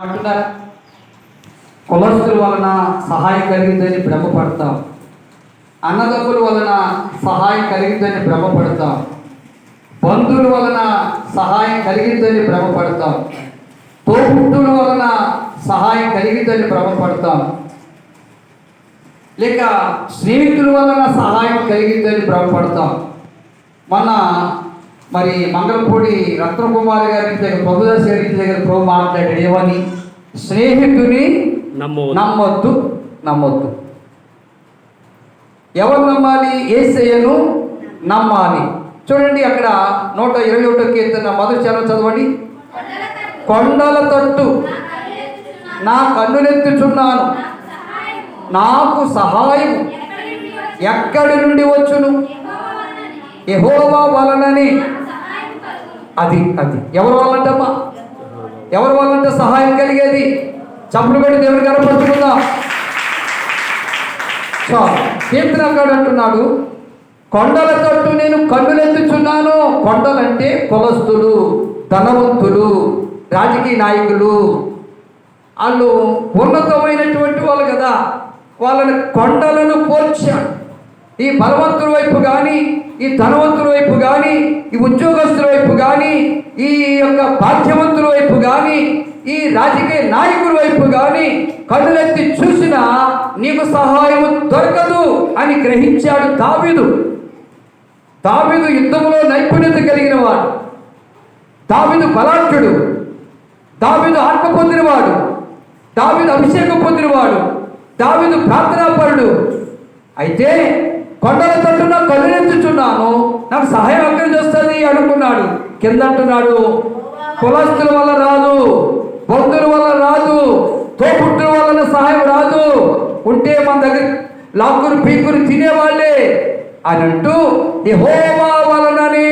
అంటున్నారా? కులస్తుల వలన సహాయం కలిగిందని భ్రమపడతాం. అన్నదమ్ముల వలన సహాయం కలిగిందని భ్రమపడతాం. బంధువుల వలన సహాయం కలిగిందని భ్రమపడతాం. తోబుట్టుల వలన సహాయం కలిగిందని భ్రమపడతాం. లేక స్నేహితుల వలన సహాయం కలిగిందని భ్రమపడతాం. మన మరి మంగళపూడి రత్నకుమారి గారి దగ్గర ప్రభుదాస్ గారి దగ్గర ప్రభు మాట్లాడాడు. ఏమని? స్నేహితుని. నమ్మొద్దు. నమ్మొద్దు. ఎవరు నమ్మాలి? ఏసయ్యను నమ్మాలి. చూడండి అక్కడ నూట ఇరవై ఒకటో కీర్తన మొదటి చరణం చదవండి. కొండల తట్టు నా కన్నులెత్తుచున్నాను. నాకు సహాయం ఎక్కడి నుండి వచ్చును? యహోవా వలనని. అది అది. ఎవరి వల్లంటమ్మా ఎవరి వల్లంటే సహాయం కలిగేది? చప్పుడు పెట్టి దేవుని కనపడుతుందా సో కీర్తనకాడు అంటున్నాడు కొండల తట్టు నేను కన్నులెత్తుచున్నాను. కొండలంటే కులస్తులు ధనవంతులు రాజకీయ నాయకులు. వాళ్ళు ఉన్నతమైనటువంటి వాళ్ళు కదా. వాళ్ళని కొండలను పోల్చాడు. ఈ బలవంతుల వైపు కానీ ఈ ధనవంతుల వైపు కానీ ఈ ఉద్యోగస్తుల వైపు కానీ ఈ యొక్క బాధ్యవంతుల వైపు కానీ ఈ రాజకీయ నాయకుల వైపు కానీ కళ్ళెత్తి చూసినా నీకు సహాయం దొరకదు అని గ్రహించాడు దావీదు. దావీదు యుద్ధంలో నైపుణ్యత కలిగిన వాడు. దావీదు బలాఢ్యుడు. దావీదు ఆత్మ పొందినవాడు. దావీదు అభిషేకం పొందినవాడు. దావీదు ప్రార్థనాపరుడు. అయితే నాకు సహాయం ఎక్కడి నుంచి వస్తుంది అనుకున్నాడు. కింద అంటున్నాడు కులస్తుల వల్ల రాదు బంధువుల వల్ల రాదు తోపుట్టుల వలన సహాయం రాదు. ఉంటే మన దగ్గర లాక్కురు పీకురు తినేవాళ్ళే అని అంటూ యెహోవా వలననే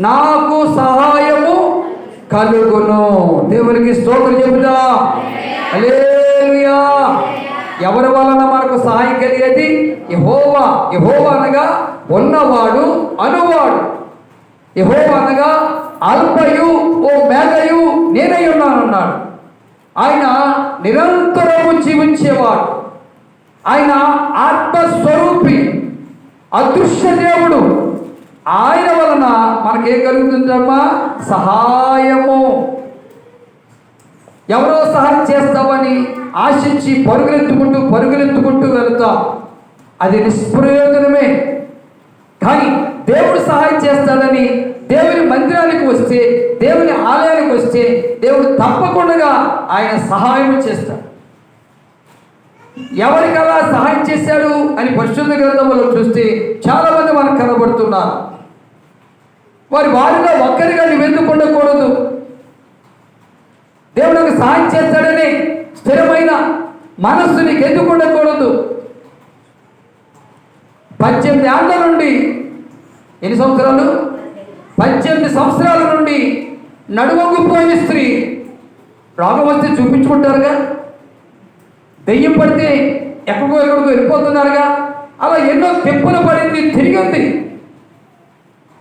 నాకు సహాయము కలుగును. దేవునికి స్తోత్రం చెబుదా హల్లెలూయా. ఎవరి వలన మనకు సహాయం కలిగేది? యహోవా. యహోవా అనగా ఉన్నవాడు అనువాడు. యహోవా అనగా అల్పయు ఓ మేఘయు నేనై ఉన్నానన్నాడు. ఆయన నిరంతరము జీవించేవాడు. ఆయన ఆత్మస్వరూపి అదృశ్య దేవుడు ఆయన వలన మనకేం కలుగుతుందమ్మా? సహాయము. ఎవరో సహాయం చేస్తామని ఆశించి పరుగులెత్తుకుంటూ పరుగులెత్తుకుంటూ వెళ్తాం. అది నిష్ప్రయోజనమే. కానీ దేవుడు సహాయం చేస్తాడని దేవుని మందిరానికి వస్తే దేవుని ఆలయానికి వస్తే దేవుడు తప్పకుండా ఆయన సహాయం చేస్తాడు. ఎవరికలా సహాయం చేశాడు అని పరిశుద్ధ గ్రంథంలో చూస్తే చాలా మంది మనకు కనబడుతున్నారు. వారి వారిలో ఒక్కరిగా నువ్వెందుకు ఉండకూడదు? దేవుడు సహాయం చేస్తాడని స్థిరమైన మనస్సు నీకు ఎందుకు ఉండకూడదు? పద్దెనిమిది ఏళ్ళ నుండి ఎన్ని సంవత్సరాలు? పద్దెనిమిది సంవత్సరాల నుండి నడువొంగిపోయిన స్త్రీ రోగం వస్తే చూపించుకుంటారుగా? దెయ్యం పడితే ఎక్కడికో ఎక్కడికో వెళ్ళిపోతున్నారుగా? అలా ఎన్నో తెప్పులు పడింది తిరిగింది.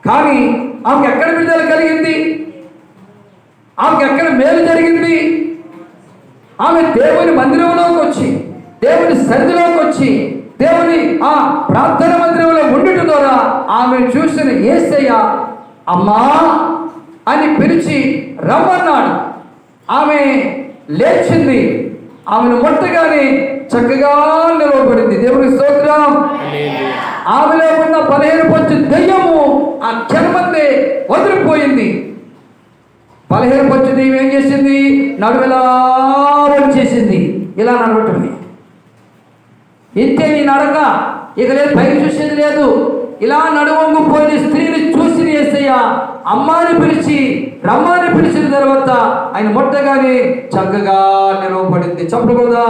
కానీ ఆమెకు ఎక్కడ విడుదల కలిగింది? ఆమెకు ఎక్కడ మేలు జరిగింది? ఆమె దేవుని మందిరంలోకి వచ్చి దేవుని సన్నిధిలోకి వచ్చి దేవుని ఆ ప్రార్థన మందిరంలో ఉండటం ద్వారా ఆమె చూసిన ఏసయ్య అమ్మా అని పిలిచి రమ్మన్నాడు. ఆమె లేచింది. ఆమెను ముట్టగానే చక్కగా నిలవబడింది. దేవుని స్తోత్రం. ఆమెలో ఉన్న పదిహేను పంచు దెయ్యము ఆ క్షణమందే వదిలిపోయింది. పదిహేను పంచు దెయ్యం ఏం చేసింది? నడువెలా వచ్చేసింది ఇలా నడవటమే. ఇంతే నీ నడక. ఇక లేదు పైకి చూసేది లేదు. ఇలా నడువంగుపోయిన స్త్రీని చూసి వేసయ్య అమ్మాని పిలిచి రమ్మాని పిలిచిన తర్వాత ఆయన మొట్టగానే చక్కగా నిలవబడింది. చెప్పకూడదా